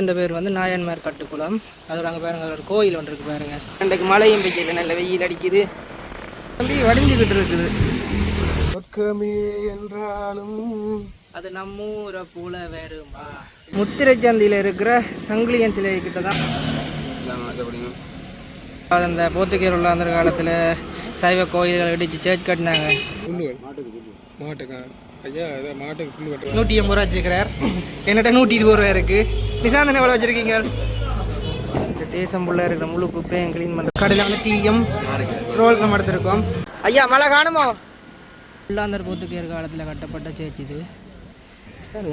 இந்த பேர் வந்து நாயன்மார் கட்டுக்குளம். அதோட அங்கே பாருங்க அதோட ஒரு கோயில் ஒன்று இருக்கு பாருங்க. அன்றைக்கு மழையும் பெய்யல நல்ல வெயில் அடிக்குது. அப்படி வடிஞ்சுக்கிட்டு இருக்குது. சொர்க்கமே என்றாலும் அது நம்ம ஊரை போல வேறுமா? முத்திரைச்சந்தியில் இருக்கிற சங்கிலியன் சிலை கிட்ட தான் அது அந்த போர்த்துகேர் உள்ள அந்த காலத்தில் சைவ கோயில்களை இடிச்சு சேர்ச் கட்டினாங்க. மாட்டுக்கா மாட்டுக்கு? நூற்றி எண்பது ரூபா வச்சுருக்கிறார். என்னட்ட நூற்றி இருபது ரூபா இருக்கு. நிசாந்தன் எவ்வளோ வச்சுருக்கீங்க? இந்த தேசம் புள்ள இருக்கிற முழு குப்பையும் க்ளீன் பண்ணுற கடையில் வந்து டீயும் ரோல்ஸும் எடுத்திருக்கோம். ஐயா மழை காணுமோ? உள்ளாந்தர் போத்துக்கேர் காலத்தில் கட்டப்பட்ட சேர்ச் இது.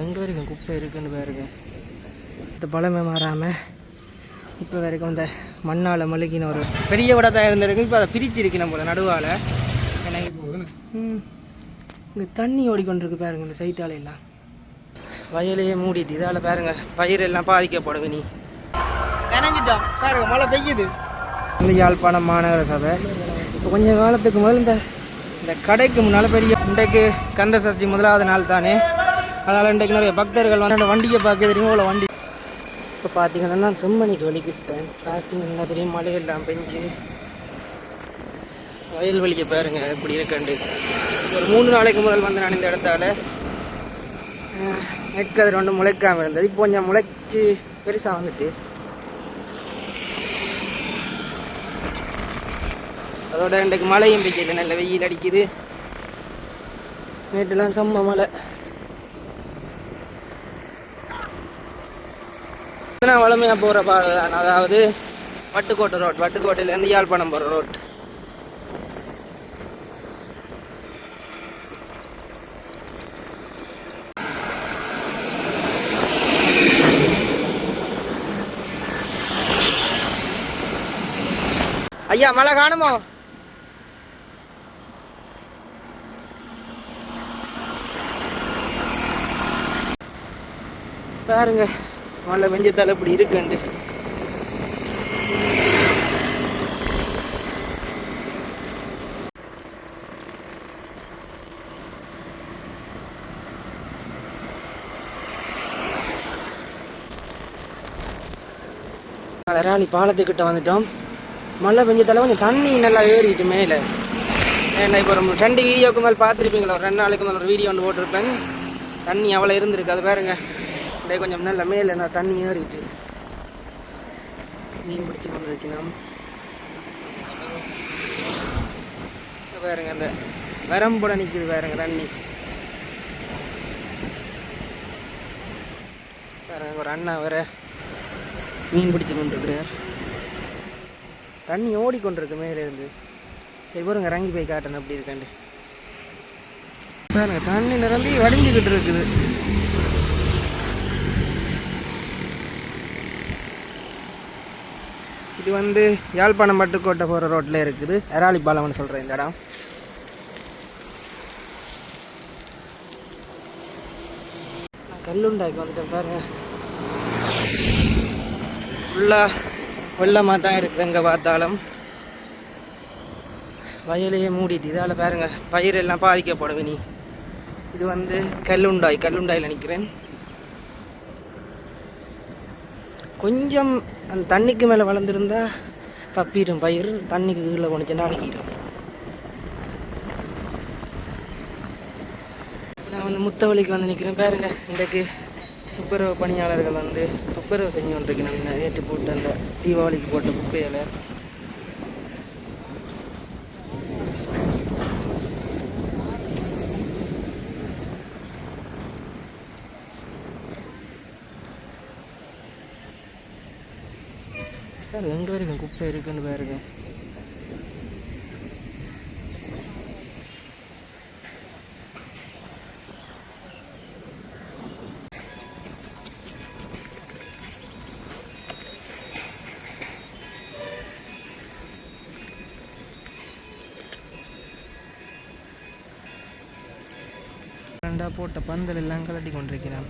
எங்கே வரைக்கும் குப்பை இருக்குன்னு பாருங்க. இந்த பழமை மாறாமல் இப்போ வரைக்கும் இந்த மண்ணால் மழுகின ஒரு பெரிய விடத்தான் இருந்திருக்கு. இப்போ அதை பிரிச்சிருக்கு நம்ம நடுவால். எனக்கு ம். இங்கே தண்ணி ஓடிக்கொண்டிருக்கு பாருங்க இந்த சைட்டால எல்லாம். வயலையே மூடிட்டு இதால் பாருங்க பயிர் எல்லாம் பாதிக்கப்படும் நீ நினைஞ்சிட்டோம். பாருங்க மழை பெய்யுது. இந்த யாழ்ப்பாணம் மாநகர சபை. இப்போ கொஞ்ச காலத்துக்கு முதல்ல இந்த இந்த கடைக்கு முன்னால் பெரிய இன்றைக்கு கந்த சஷ்டி முதலாவது நாள் தானே. அதனால் இன்றைக்கு நிறைய பக்தர்கள் வந்து அந்த வண்டியை பார்க்க தெரியும்? இவ்வளோ வண்டி. இப்போ பார்த்தீங்கன்னா நான் செம்மணிக்கு வலிக்கிட்டேன் பார்த்தீங்கன்னா தெரியும் மழை எல்லாம் பெஞ்சு வயல்வெளியை பாருங்கள் எப்படி இருக்கண்டு. ஒரு மூணு நாளைக்கு முதல் வந்து நான் இந்த இடத்தால நெற்கதிர் ஒன்று முளைக்காமல் இருந்தது. இப்போ கொஞ்சம் முளைச்சி பெருசாக வந்துட்டு. அதோட இன்றைக்கு மழையும் பெய்யல நல்ல வெயில் அடிக்குது. நேற்றுலாம் செம்ம மழை. நான் வளமையாக போகிற பாதை தான். அதாவது வட்டுக்கோட்டை ரோட் வட்டுக்கோட்டையிலேருந்து யாழ்ப்பாணம் போகிற ரோட். ஐயா மழை காணுமோ? பாருங்க மழை பெஞ்சத்தால இப்படி இருக்குண்டு அலராளி பாலத்துக்கிட்ட வந்துட்டோம். மழை பெஞ்சதால கொஞ்சம் தண்ணி நல்லா ஏறிட்டு மேலே. ஏன்னா இப்போ ஒரு ரெண்டு வீடியோக்கு மேலே பார்த்துருப்பீங்களா? ஒரு ரெண்டு நாளைக்கு மேலே ஒரு வீடியோ ஒன்று போட்டிருப்பேன். தண்ணி அவ்வளோ இருந்திருக்கு அது பாருங்க. அப்படியே கொஞ்சம் நல்ல மேலே நான் தண்ணி ஏறிட்டு. மீன் பிடிச்சி கொண்டு வைக்கணும். பாருங்க அந்த வரம்புட நிற்குது பாருங்க தண்ணி. பாருங்க ஒரு அண்ணா வேற மீன் பிடிச்சி கொண்டிருக்கிறார் தண்ணி ஓடிக்கொண்டிருக்கு மேலே இருந்து. சரி பாருங்க இறங்கி போய் காட்டணும் அப்படி இருக்காண்டு பாருங்க தண்ணி நிரம்பி வடிஞ்சுக்கிட்டு இருக்குது. இது வந்து யாழ்ப்பாணம் பட்டுக்கோட்டை போகிற ரோட்டில் இருக்குது. எராளி பாலம்னு சொல்கிறேன் இந்த இடம். கல்லுண்டாய்க்கு கல்லுண்டாக்கி வந்துட்டேன் பாருங்க. ஃபுல்லாக வெள்ளமாக தான் இருக்குது எங்கே பார்த்தாலும். வயலையே மூடிட்டு இதால் பாருங்க பயிர் எல்லாம் பாதிக்கப்படும் இனி. இது வந்து கல்லுண்டாய் கல்லுண்டாயில் நிற்கிறேன் கொஞ்சம் அந்த தண்ணிக்கு மேலே வளர்ந்துருந்தா தப்பிடும் பயிர் தண்ணிக்கு கீழே கொஞ்சம் நாளைக்கிடும் நான் வந்து முத்தவழிக்கு வந்து நிற்கிறேன் பாருங்க இன்றைக்கு துப்புரவு பணியாளர்கள் வந்து துப்புரவு செஞ்சு கொண்டிருக்கணும் நேற்று போட்டு அந்த தீபாவளிக்கு போட்ட குப்பையில் எங்கே வரைக்கும் குப்பை இருக்குன்னு பாருங்க. போட்ட பந்தல் எல்லாம் கலட்டி கொண்டிருக்கிறான்.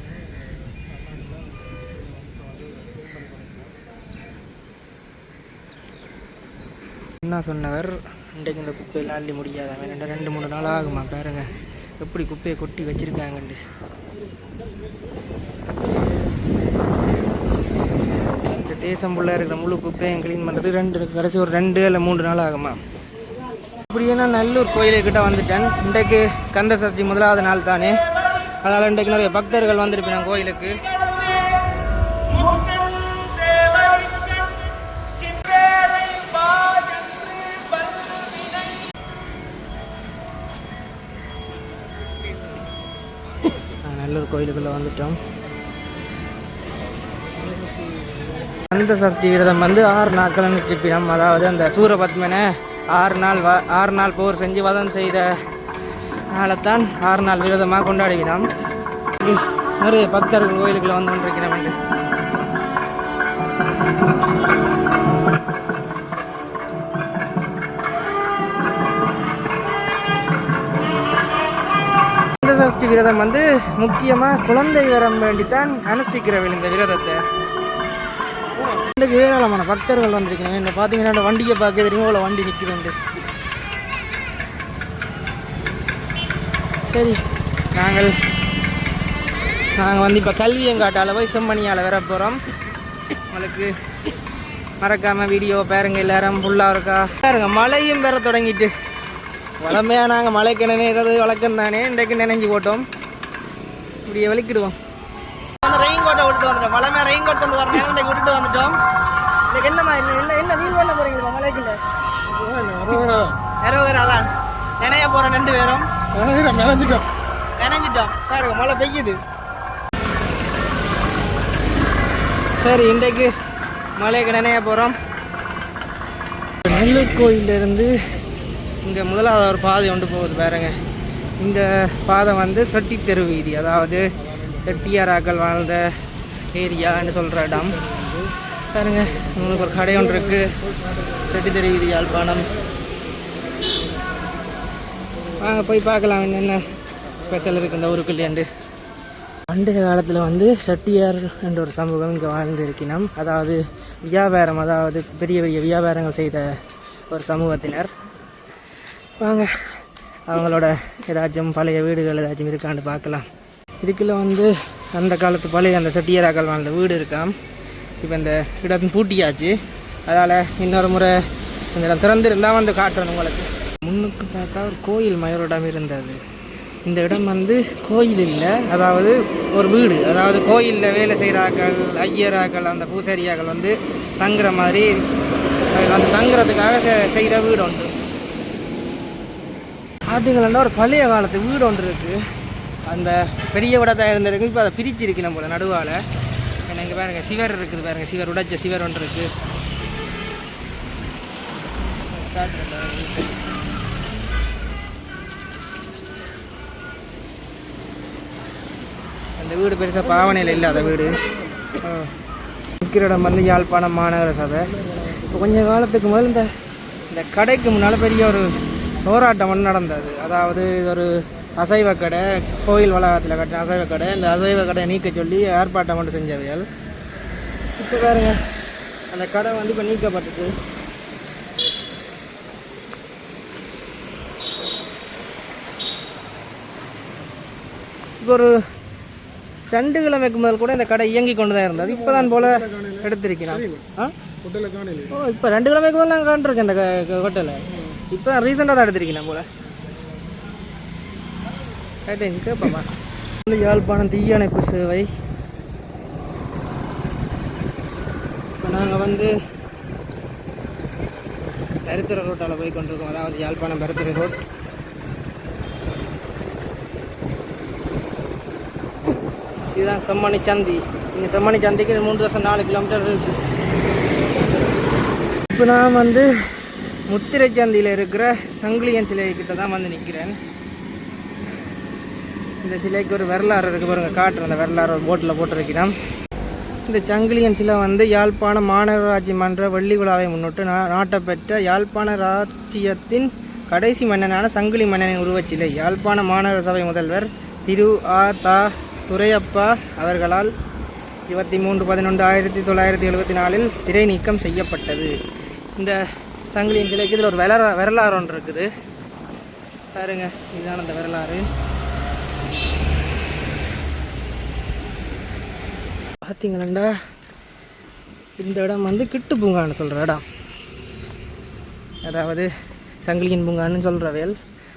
என்ன சொன்னவர் இன்றைக்கு இந்த குப்பையெல்லாம் அள்ளி முடியாதாமே ரெண்டு ரெண்டு மூணு நாள் ஆகுமா பாருங்க. எப்படி குப்பையை கொட்டி வச்சிருக்காங்கண்டு தேசம் புள்ள இருக்கிற முழு குப்பையும் க்ளீன் பண்ணுறது ரெண்டு கடைசி ஒரு ரெண்டு இல்லை மூன்று நாள் ஆகுமா? அப்படியே நான் நல்லூர் கோயிலுக்கிட்ட வந்துட்டேன். இன்றைக்கு கந்த சஷ்டி முதலாவது நாள் தானே. அதனால் இன்றைக்கு நிறைய பக்தர்கள் வந்திருப்பேன் கோயிலுக்கு. நல்லூர் கோயிலுக்குள்ளே வந்துட்டோம். அந்த சஷ்டி விரதம் வந்து ஆறு நாட்கள் அனுஷ்டிப்பினம். அதாவது அந்த சூரபத்மனை ஆறு நாள் வ ஆறு நாள் போர் செஞ்சு வதம் செய்த நாளைத்தான் ஆறு நாள் விரதமாக கொண்டாடுகிறோம் நிறைய பக்தர்கள் கோயிலுக்குள்ள வந்து கொண்டிருக்கிறோம் என்று சஷ்டி விரதம் வந்து முக்கியமாக குழந்தை வரம் வேண்டித்தான் அனுஷ்டிக்கிறவள் இந்த விரதத்தை. இன்றைக்கு ஏராளமான பக்தர்கள் வந்திருக்கிறேன் இந்த பார்த்தீங்கன்னா வண்டியை பார்க்க தெரியும்? இவ்வளோ வண்டி நிற்கிறது சரி. நாங்கள் நாங்கள் வந்து இப்போ கல்வியங்காட்டால் போய் செம்மணியால் வர போகிறோம் உங்களுக்கு மறக்காமல் வீடியோ பாருங்க எல்லாரும். ஃபுல்லாக இருக்கா? பாருங்க மழையும் பெற தொடங்கிட்டு. வளமையாக நாங்கள் மழைக்கு நினைறது வழக்கம் தானே? இன்றைக்கு நினைஞ்சு போட்டோம். இப்படியே வலிக்கிடுவோம். வந்து ரெயின் கோட்டை விட்டுட்டு வந்துட்டோம். வளமையாக ரெயின் கோட் கொண்டு வரணும். இன்றைக்கு விட்டுட்டு வந்துட்டோம். இதுக்கு என்ன மாதிரி என்ன என்ன வீல் பண்ண போறீங்களா மலைக்குள்ள இரவு அதான். நினைய போகிறோம் ரெண்டு பேரும். மிளந்துட்டோம் நினைஞ்சிட்டோம். பாருங்க மழை பெய்யுது. சரி இன்றைக்கு மலைக்கு நினைய போகிறோம் நெல்லூர் கோயிலிருந்து இங்கே முதலாவது ஒரு பாதை ஒன்று போகுது பாருங்க. இந்த பாதை வந்து செட்டி தெரு வீதி அதாவது செட்டியாராக்கள் வாழ்ந்த ஏரியான்னு சொல்கிற இடம். பாருங்க உங்களுக்கு ஒரு கடை ஒன்று இருக்குது செட்டி தெரு வீதி யாழ்ப்பாணம். வாங்க போய் பார்க்கலாம் என்னென்ன ஸ்பெஷல் இருக்குது இந்த ஊருக்குள்ளேண்டு பண்டைய காலத்தில் வந்து செட்டியார் என்ற ஒரு சமூகம் இங்கே வாழ்ந்து இருக்கினோம் அதாவது வியாபாரம் அதாவது பெரிய பெரிய வியாபாரங்கள் செய்த ஒரு சமூகத்தினர். வாங்க அவங்களோட ஏதாச்சும் பழைய வீடுகள் ஏதாச்சும் இருக்கான்னு பார்க்கலாம். இதுக்குள்ளே வந்து அந்த காலத்து பழைய அந்த செட்டியாராக்கள் வாழ்ந்த வீடு இருக்காம். இப்போ இந்த இடம் பூட்டியாச்சு. அதால் இன்னொரு முறை இந்த இடம் திறந்துருந்தால் வந்து காட்டுறேன் உங்களுக்கு. முன்னுக்கு பார்த்தா ஒரு கோயில் மாதிரி இடம் இருந்தது. இந்த இடம் வந்து கோயில் இல்லை. அதாவது ஒரு வீடு. அதாவது கோயிலில் வேலை செய்கிறாக்கள் ஐயராக்கள் அந்த பூசாரியாக்கள் வந்து தங்குற மாதிரி அந்த தங்குறதுக்காக செ- வீடு ஒன்று. பார்த்தீங்களா ஒரு பழைய காலத்து வீடு ஒன்று இருக்குது அந்த பெரிய விடத்தான் இருந்திருக்கு. இப்போ அதை பிரிச்சிருக்கு நம்மள நடுவால். ஏன்னா இங்கே பாருங்க சிவர் இருக்குது பாருங்க. சிவர் உடைச்ச சிவர் ஒன்று இருக்குது இந்த வீடு பெருசாக பாவனையில் இல்லாத வீடு. நிற்கிற இடம் வந்து யாழ்ப்பாணம் மாநகர சபை. இப்போ கொஞ்சம் காலத்துக்கு முதல் இந்த இந்த கடைக்கு முன்னால் பெரிய ஒரு போராட்டம் ஒன்று நடந்தது. அதாவது இது ஒரு அசைவ கடை கோயில் வளாகத்தில் கட்டின அசைவ கடை. இந்த அசைவ கடையை நீக்க சொல்லி ஏற்பாட்டம் ஒன்று செஞ்சவைகள். இப்போ பாருங்க அந்த கடை வந்து இப்போ நீக்கப்பட்டது இப்போ ஒரு ரெண்டு கிழமைக்கு முதல் கூட இந்த கடை இயங்கி கொண்டு தான் இருந்தது. இப்போ தான் போல் எடுத்திருக்கிறான் ஓ இப்போ ரெண்டு கிழமைக்கு முதல் நான் காண்டிருக்கேன் இந்த ஹோட்டலில் இப்போ ரீசெண்டாக தான் எடுத்திருக்கிறேன் போல். கேட்டேன் கேட்பாமா யாழ்ப்பாணம் தீயணைப்பு சேவை. இப்போ நாங்கள் வந்து பெருத்துறை ரோட்டால் போய் கொண்டிருக்கோம். அதாவது யாழ்ப்பாணம் பெருத்துறை ரோட். இதுதான் செம்மணி சந்தி. இந்த செம்மணி சந்திக்கு மூன்று தசம் நாலு கிலோமீட்டர் இருக்கு. இப்போ நான் வந்து முத்திரை சந்தியில் இருக்கிற சங்கிலியன் சிலை கிட்ட தான் வந்து நிற்கிறேன் இந்த சிலைக்கு ஒரு வரலாறு இருக்கு பாருங்க. காட்டுறேன். அந்த வரலாறு ஒரு போட்டில் போட்டிருக்கிறான். இந்த சங்கிலியன் சிலை வந்து யாழ்ப்பாண மாநகராட்சி மன்ற வெள்ளி விழாவை முன்னிட்டு நா நாட்டப்பெற்ற யாழ்ப்பாண ராச்சியத்தின் கடைசி மன்னனான சங்கிலி மன்னனின் உருவச்சிலை யாழ்ப்பாண மாநகர சபை முதல்வர் திரு ஆ தா துரையப்பா அவர்களால் இருபத்தி மூன்று பதினொன்று ஆயிரத்தி தொள்ளாயிரத்தி எழுபத்தி நாலில் திரை நீக்கம் செய்யப்பட்டது. இந்த சங்கிலியின் சிலைக்கு இதில் ஒரு வரலா வரலாறு ஒன்று இருக்குது. பாருங்க இதுதான் அந்த வரலாறு. பார்த்தீங்களா இந்த இடம் வந்து கிட்டு பூங்கான்னு சொல்கிற இடம் அதாவது சங்கிலியின் பூங்கான்னு சொல்கிறவையல்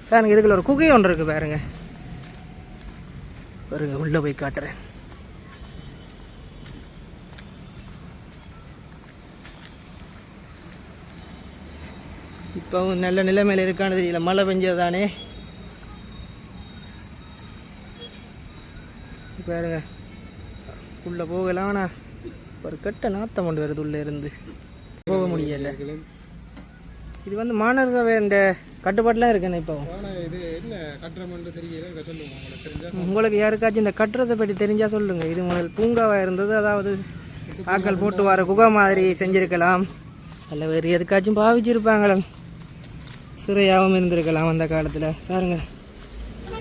பாருங்கள் இதுக்குள்ள ஒரு குகை ஒன்று இருக்குது பாருங்கள் பாருங்க உள்ளே போய் காட்டுறேன். இப்போ நல்ல நிலைமையில் இருக்கான்னு தெரியல. மழை பெஞ்சதானே? பாருங்க உள்ளே போகலாம் ஆனால் ஒரு கெட்ட நாத்தம் கொண்டு வருது உள்ளே இருந்து. போக முடியல. இது வந்து மாநகர சபை இந்த கட்டுப்பாட்டுலாம் இருக்குண்ணே இப்போ இது தெரியல உங்களுக்கு தெரிஞ்சா உங்களுக்கு யாருக்காச்சும் இந்த கட்டுறதை பற்றி தெரிஞ்சா சொல்லுங்க. இது முதல் பூங்காவாக இருந்தது அதாவது ஆக்கள் போட்டு வர குகை மாதிரி செஞ்சிருக்கலாம். அல்ல வேறு எதுக்காச்சும் பாவிச்சிருப்பாங்களே? சுரையாகவும் இருந்திருக்கலாம் அந்த காலத்தில். பாருங்க.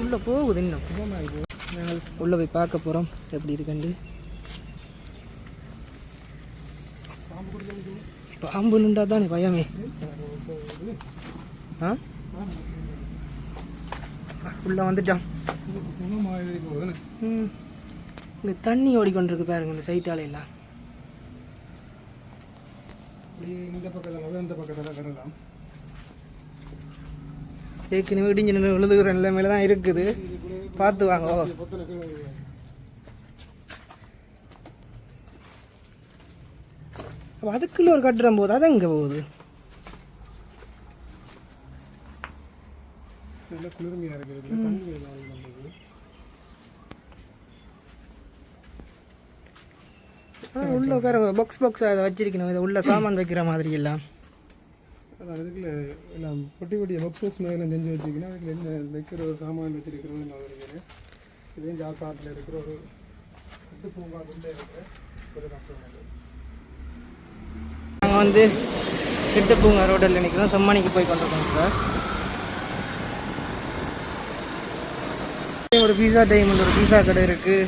உள்ளே போகுது இன்னும். நாங்கள் உள்ளே போய் பார்க்க போகிறோம் எப்படி இருக்குண்டு பாம்பு நின்றா தானே பயமே. ஆ? உள்ளே வந்துட்டான் இந்த தண்ணி ஓடிக்கொண்டிருக்கு பாருங்க இந்த சைட்டால எல்லாம். இப்படி இந்த பக்கத்தில் இந்த பக்கத்தில் வரலாம் ஏற்கனவே இடிஞ்சு நின்று விழுதுகிற நிலைமையில தான் இருக்குது. பார்த்து வாங்க அதுக்குள்ள ஒரு கட்டிடம் போகுது. அது எங்கே போகுது? நல்ல குளிர்மையாக இருக்குது இதில் தண்ணி எல்லாம் ஆ, உள்ள பாருங்க பாக்ஸ் பாக்ஸ் அதை வச்சிருக்கணும். இதை உள்ள சாமான் வைக்கிற மாதிரி எல்லாம். அதுக்குள்ள எல்லாம் பொட்டி பொட்டி பாக்ஸ் மாதிரி எல்லாம் செஞ்சு வச்சுக்கணும் அதுக்குள்ள என்ன வைக்கிற ஒரு சாமான் வச்சிருக்கிறது நான் இருக்கிறேன் இதையும் ஜாக்காட்டில் இருக்கிற ஒரு கட்டு பூங்காக்குள்ளே இருக்கிற ஒரு கஷ்டம் நாங்கள் வந்து கிட்ட பூங்கா ரோட்டில் நிற்கிறோம் செம்மணிக்கு போய் கொண்டிருக்கோம் சார். ஒரு பீஸா டைம் ஒரு பீஸா கடை இருக்குது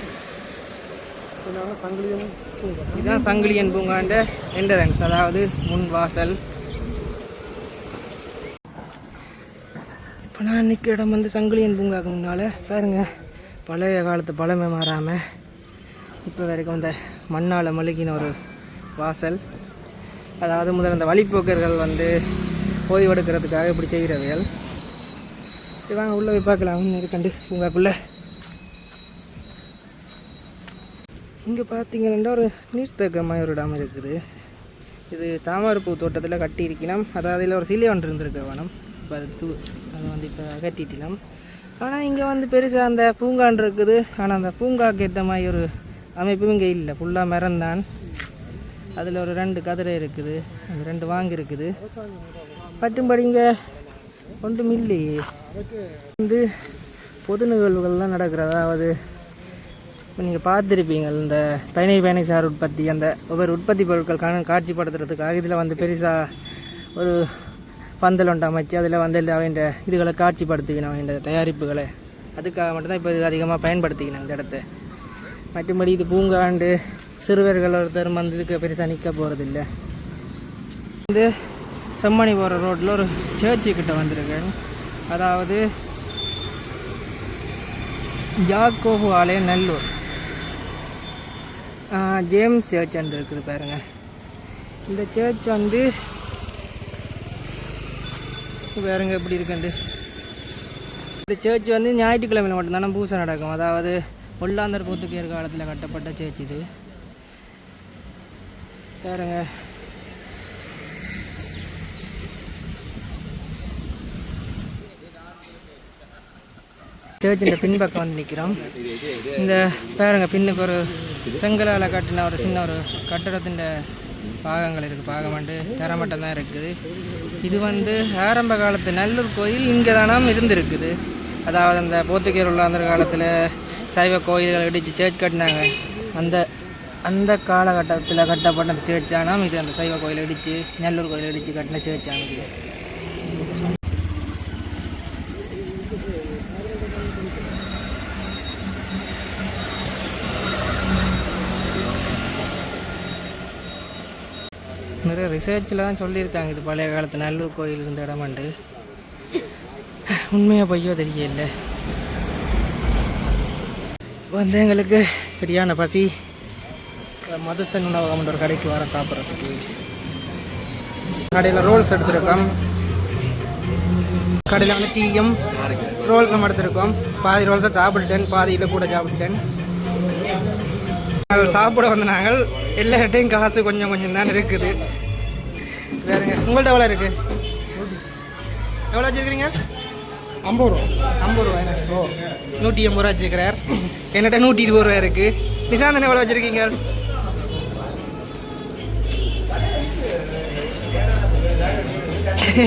பூங்கா. இதுதான் சங்கிலியன் பூங்காண்ட என்டரன்ஸ் அதாவது முன் வாசல். இப்போ நான் நிற்கிற இடம் வந்து சங்கிலியன் பூங்காக்கு முன்னால். பாருங்க பழைய காலத்து பழமை மாறாமல் இப்போ வரைக்கும் இந்த மண்ணால் மழுகின ஒரு வாசல். அதாவது முதல்ல இந்த வழிப்போக்கர்கள் வந்து ஓய்வெடுக்கிறதுக்காக இப்படி செய்கிறவைகள் சரி வாங்க உள்ளே போய் பார்க்கலாம். இருக்கண்டு பூங்காக்குள்ளே. இங்கே பார்த்தீங்கன்னா ஒரு நீர்த்தேக்கமாக ஒரு இடம் இருக்குது. இது தாமரைப்பூ தோட்டத்தில் கட்டியிருக்கணும் அதாவது இதில் ஒரு சிலை ஒன்று இருந்திருக்கு வனம். இப்போ அது தூ அதை வந்து இப்போ கட்டிட்டினோம். ஆனால் இங்கே வந்து பெருசாக அந்த பூங்கான் இருக்குது. ஆனால் அந்த பூங்காக்கு ஏற்ற மாதிரி ஒரு அமைப்பும் இங்கே இல்லை. ஃபுல்லாக மரந்தான் அதில் ஒரு ரெண்டு கதிரை இருக்குது. அந்த ரெண்டு வாங்கி இருக்குது பட்டும்படி இங்கே ஒன்றும் இல்லையே வந்து பொது நிகழ்வுகள்லாம் நடக்கிறது அதாவது இப்போ நீங்கள் பார்த்துருப்பீங்க இந்த பயணி பயணி சார் உற்பத்தி அந்த ஒவ்வொரு உற்பத்தி பொருட்கள் கா காட்சிப்படுத்துறதுக்காக இதில் வந்து பெருசாக ஒரு பந்தல் ஒன்று அமைச்சு அதில் வந்து அவன் இதுகளை காட்சிப்படுத்துவினோம் இந்த தயாரிப்புகளை. அதுக்காக மட்டும்தான் இப்போ இது அதிகமாக பயன்படுத்திக்கணும் இந்த இடத்த. மற்றபடி இது பூங்காண்டு சிறுவர்கள் ஒருத்தர் வந்து இதுக்கு பெருசாக நிற்க போகிறதில்ல வந்து செம்மணி போகிற ரோட்டில் ஒரு சேர்ச்சு கிட்ட வந்திருக்கேன். அதாவது யாக்கோபு ஆலய நல்லூர். ஜேம்ஸ் சர்ச் அண்ட் இருக்குது பாருங்க. இந்த சர்ச் வந்து பாருங்க எப்படி இருக்குண்டு இந்த சர்ச் வந்து ஞாயிற்றுக்கிழமையில் மட்டும்தானே பூசை நடக்கும். அதாவது ஒல்லாந்தர் போத்துக்கு காலத்தில் கட்டப்பட்ட சர்ச் இது. பாருங்கள் சர்ச்சின் பின்பக்கம் வந்து நிற்கிறோம் இந்த பாருங்க பின்னுக்கு ஒரு செங்கலால் கட்டின ஒரு சின்ன ஒரு கட்டடத்தின் பாகங்கள் இருக்குது பாகம் வந்து தரமட்டம் தான் இருக்குது. இது வந்து ஆரம்ப காலத்து நல்லூர் கோயில் இங்கே தானாம் இருந்திருக்குது. அதாவது அந்த போத்துக்கீர் உள்ள அந்த காலத்தில் சைவ கோயில்களை இடித்து சேர்ச் கட்டினாங்க. அந்த அந்த காலகட்டத்தில் கட்டப்பட்ட சேர்ச்சானாம் இது அந்த சைவ கோயில் இடித்து நல்லூர் கோயில் இடித்து கட்டின சேர்ச் நிறைய ரிசர்ச்சில் தான் சொல்லியிருக்காங்க. இது பழைய காலத்து நல்லூர் கோயில் இந்த இடமாண்டு உண்மையாக பொய்யோ தெரியல. வந்து எங்களுக்கு சரியான பசி. மதுசன் உணவகம் ஒரு கடைக்கு வர சாப்பிட்றதுக்கு. கடையில் ரோல்ஸ் எடுத்திருக்கோம். கடையில் வந்து டீயும் ரோல்ஸும் எடுத்திருக்கோம். பாதி ரோல்ஸை சாப்பிட்டுட்டேன் பாதியில் கூட சாப்பிட்டுட்டேன். நாங்கள் சாப்பிட வந்து நாங்கள் எல்லார்ட்டையும் காசு கொஞ்சம் கொஞ்சம் தான் இருக்குது. வேறுங்க உங்கள்ட்ட எவ்வளோ இருக்கு? எவ்வளோ வச்சுருக்கிறீங்க? ஐம்பது ரூபா. ஐம்பது ரூபாய் ஓ நூற்றி எண்பது ரூபா வச்சுருக்கிறார். என்னட்ட நூற்றி இருபது ரூபா இருக்கு. நிசாந்தன் எவ்வளோ வச்சுருக்கீங்க?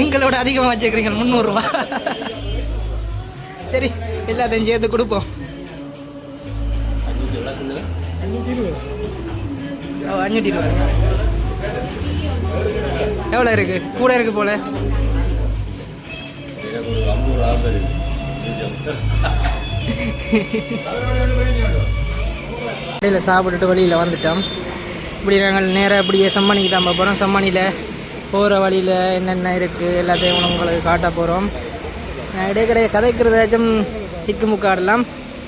எங்களோட அதிகமாக வச்சுருக்கிறீங்க முந்நூறுரூவா சரி எல்லாத்தையும் சேர்த்து கொடுப்போம். அஞ்சூற்றி இருபது. ஓ அஞ்சூற்றி இருபது எவ்வளோ இருக்கு? கூட இருக்கு போல. கடையில் சாப்பிட்டுட்டு வழியில் வந்துட்டோம். இப்படி நாங்கள் நேராக இப்படியே செம்மணிக்கு தான் போகிறோம் செம்மணியில் போகிற வழியில் என்னென்ன இருக்குது எல்லாத்தையும் உங்களுக்கு காட்ட போகிறோம் நான் இடைக்கிடையே கதைக்கிறதாச்சும் திக்கு முக்காடலாம்.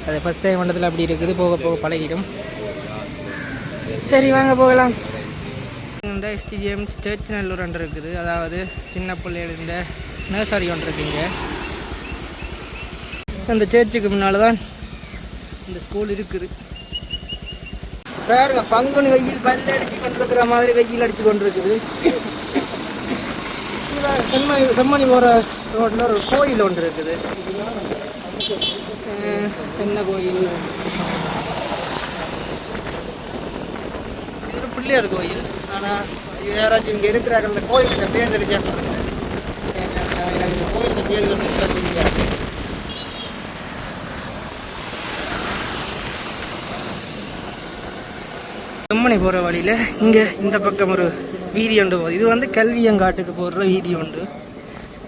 அது ஃபஸ்ட் டைம் வந்ததில் அப்படி இருக்குது. போக போக பழகிடும். சரி வாங்க போகலாம். இந்த எஸ்டிஜிஎம் சேர்ச் நல்லூர் ஒன்று இருக்குது. அதாவது சின்ன பிள்ளைகள் இந்த நர்சரி ஒன்று இருக்குங்க அந்த சர்ச்சுக்கு முன்னால் தான் இந்த ஸ்கூல் இருக்குது. பாருங்க பங்குனி வெயில் பல்ல அடிச்சு கொண்டிருக்கிற மாதிரி வெயில் அடிச்சு கொண்டிருக்குது. செம்மணி செம்மணி போகிற ரோட்டில் ஒரு கோயில் ஒன்று இருக்குது. அஹ், என்ன கோயில். இது ஒரு பிள்ளையார் கோயில். ஆனால் யாராச்சும் இங்கே இருக்கிறாங்க அந்த கோயிலுக்கு பேர் தெரிஞ்சா சொல்லுங்கள் எனக்கு இந்த கோயிலுக்கு பேர் பெருசாக தெரியாது செம்மணி போகிற வழியில் இங்கே இந்த பக்கம் ஒரு வீதி ஒன்று போகுது. இது வந்து கல்வியங்காட்டுக்கு போடுற வீதி உண்டு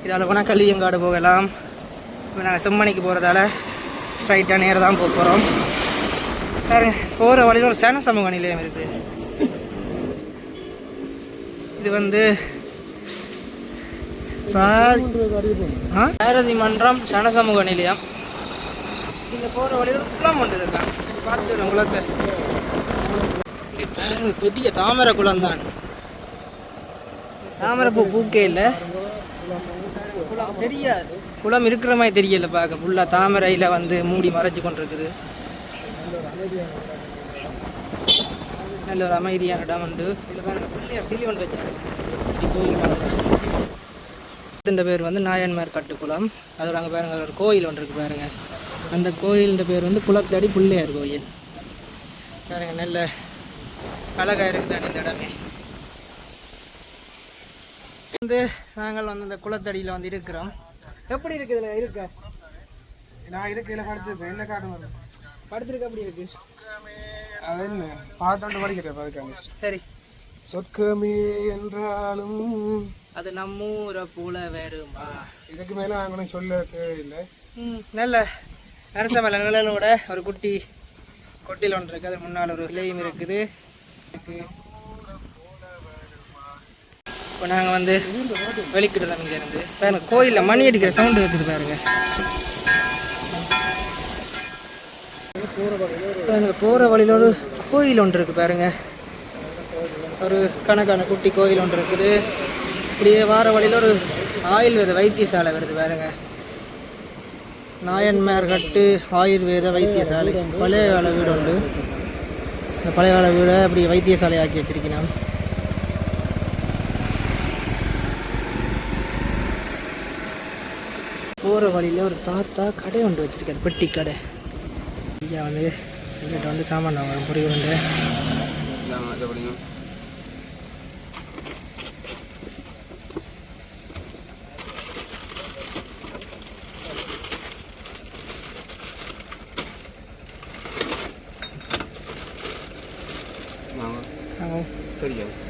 இதால் போனால் கல்வியங்காடு போகலாம். இப்போ நாங்கள் செம்மணிக்கு போகிறதால ஸ்ட்ரைட்டாக நேராக தான் போக போகிறோம் பாருங்க போகிற வழியில் ஒரு சன சமூக நிலையம் இருக்குது இது வந்து பாரதி மன்றம் சன சமூக நிலையம். இங்கே போகிற வழியில் குளம் ஒன்று சரி பார்த்துட்டு குளத்தை. பாருங்க பெரிய தாமரை குளம் தான். தாமரை பூ பூக்கே இல்லை. தெரியாது. குளம் இருக்கிற மாதிரி தெரியல பார்க்க ஃபுல்லாக தாமரையில் வந்து மூடி மறைச்சு கொண்டிருக்குது. நல்ல ஒரு அமைதியான இடம் உண்டு. இதில் பாருங்க பிள்ளையார் சிலி ஒன்று வச்சிருக்கு. கோயில். இந்த பேர் வந்து நாயன்மார் கட்டுக்குளம். அதோட அங்கே பாருங்க அதுல ஒரு கோயில் ஒன்று இருக்கு பாருங்க. அந்த கோயிலின் பேர் வந்து குளத்தடி பிள்ளையார் கோயில். பாருங்க நல்ல அழகா இருக்குதானே இந்த இடமே. வந்து நாங்கள் வந்து இந்த குளத்தடியில் வந்து இருக்கிறோம். எப்படி இருக்கு இதில்? இருக்க? நான் இருக்கையில் படுத்து என்ன வரும் படுத்துருக்க அப்படி இருக்கு? அது என்ன? பாட்டு படிக்கிறேன் அதுக்கான சரி. சொர்க்கமே என்றாலும் அது நம்மூரை போல வேறுமா? இதுக்கு மேலே நாங்களும் சொல்ல தேவையில்லை. நல்ல. அரச மலை நிழலோட ஒரு குட்டி கொட்டில் ஒன்று இருக்குது அது முன்னால் ஒரு இலையும் இருக்குது. இருக்கு இப்போ நாங்கள் வந்து வெளிக்கிட்டோம் இங்கேருந்து. பாருங்க கோயிலில் மணி அடிக்கிற சவுண்டு இருக்குது பாருங்க. போகிற வழியில் ஒரு கோயில் ஒன்று இருக்குது பாருங்க. ஒரு கணக்கான குட்டி கோயில் ஒன்று இருக்குது. இப்படியே வார வழியில் ஒரு ஆயுர்வேத வைத்தியசாலை வருது பாருங்க. நாயன்மார்கட்டு ஆயுர்வேத வைத்தியசாலை. பழைய கால வீடு உண்டு. இந்த பழைய கால வீடை அப்படி வைத்தியசாலை ஆக்கி வச்சிருக்கணும் போகிற வழியில் ஒரு தாத்தா கடை ஒன்று வச்சிருக்காரு பெட்டி கடை. ஐயா வந்து எங்கிட்ட வந்து சாமான் வாங்க பொறி உண்டு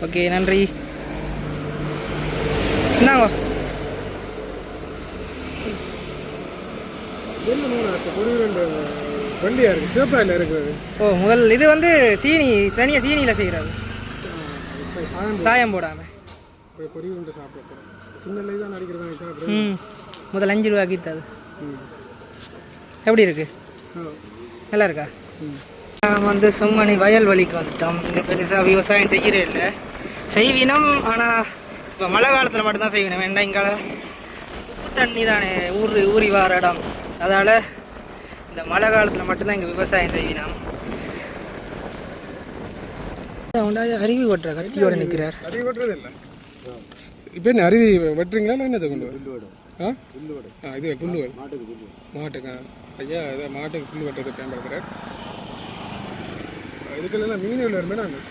ஓகே நன்றி. இந்தாங்க என்ன மூணு ஒரு ரெண்டு வண்டியாக இருக்குது சிவப்பாயில் இருக்கிறது. ஓ முதல் இது வந்து சீனி தனியாக சீனியில் செய்கிறது சாயம் போடாமல் பொறி உண்டு சாப்பிட சின்ன தான் அடிக்கிறதா சாப்பிட்றேன் ம் முதல் அஞ்சு ரூபா கிட்டது எப்படி இருக்கு? நல்லா இருக்கா? ம். நான் வந்து சும்மணி வயல்வெளிக்கு வந்துட்டோம். இங்கே பெருசாக விவசாயம் செய்கிறே இல்லை. செய்வினம் ஆனால் இப்போ மழை காலத்தில் மட்டும்தான் செய்வினம். வேண்டாம் இங்கே உப்பு தண்ணி தானே ஊறி ஊறி வார இடம். அதால் இந்த மழை காலத்தில் மட்டும்தான் இங்கே விவசாயம் செய்வினம் உண்டாய அருவி ஓட்டுற கத்தியோட நிற்கிறார் அருவி வெட்டுறது இல்லை. இப்போ என்ன அருவி வெட்டுறீங்களா இல்லை என்னதை கொண்டு வரும் ஆ? ஆ இது புல்லுவல் மாட்டுக்கு புல்லு மாட்டுக்கு? ஐயா இதை மாட்டுக்கு புல் வெட்டுறது பயன்படுத்துகிறேன் இதுக்கெல்லாம் மீன் வருமே நாங்கள்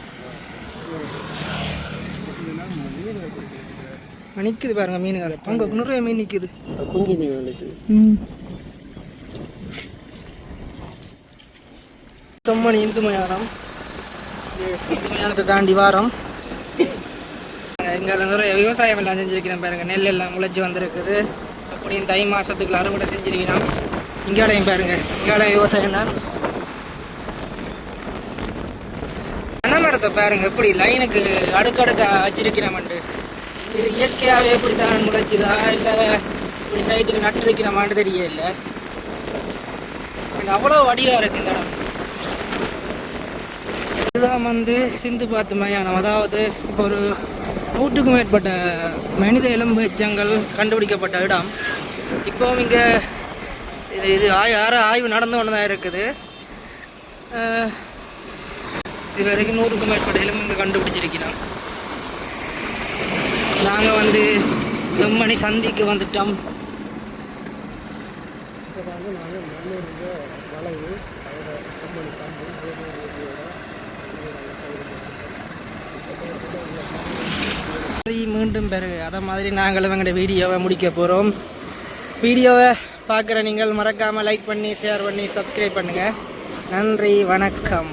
நிற்குது பாருங்க மீனுங்க அங்கே நிறைய மீன் நிற்குது குஞ்சு மீன் விலைக்கு. தொம்மணி இந்து மயானம் இந்து மயானத்தை தாண்டி வாரம். இங்கே நிறைய விவசாயம் எல்லாம் செஞ்சுருக்கிறேன் பாருங்க. நெல் எல்லாம் முளைச்சி வந்திருக்குது. அப்படியும் தை மாதத்துக்குள்ள அறுவடை செஞ்சிருக்கலாம் இங்காலையும் பாருங்க. இங்காலையும் விவசாயம் தான். மரத்தை பாருங்க எப்படி லைனுக்கு அடுக்கடுக்கா வச்சிருக்கிறோம்ண்டு. இது இயற்கையாகவே எப்படி தான் முளைச்சுதா இல்லை இப்படி சைட்டுக்கு நட்டிருக்கிறோமான்னு தெரியல. அவ்வளோ வடிவாக இருக்குது இந்த இடம். இதுதான் வந்து சிந்து பார்த்து மயானம் அதாவது இப்போ ஒரு நூற்றுக்கும் மேற்பட்ட மனித எலும்பு எச்சங்கள் கண்டுபிடிக்கப்பட்ட இடம். இப்போவும் இங்கே இது இது ஆய் ஆற ஆய்வு நடந்து கொண்டு தான் இருக்குது. இது வரைக்கும் நூறுக்கும் மேற்பட்ட எலும்பு இங்கே கண்டுபிடிச்சிருக்கிறோம். நாங்கள் வந்து செம்மணி சந்திக்கு வந்துட்டோம். மீண்டும் பிறகு அதை மாதிரி நாங்களும் எங்களோட வீடியோவை முடிக்க போகிறோம் வீடியோவை பார்க்குற நீங்கள் மறக்காமல் லைக் பண்ணி ஷேர் பண்ணி சப்ஸ்கிரைப் பண்ணுங்கள் நன்றி வணக்கம்.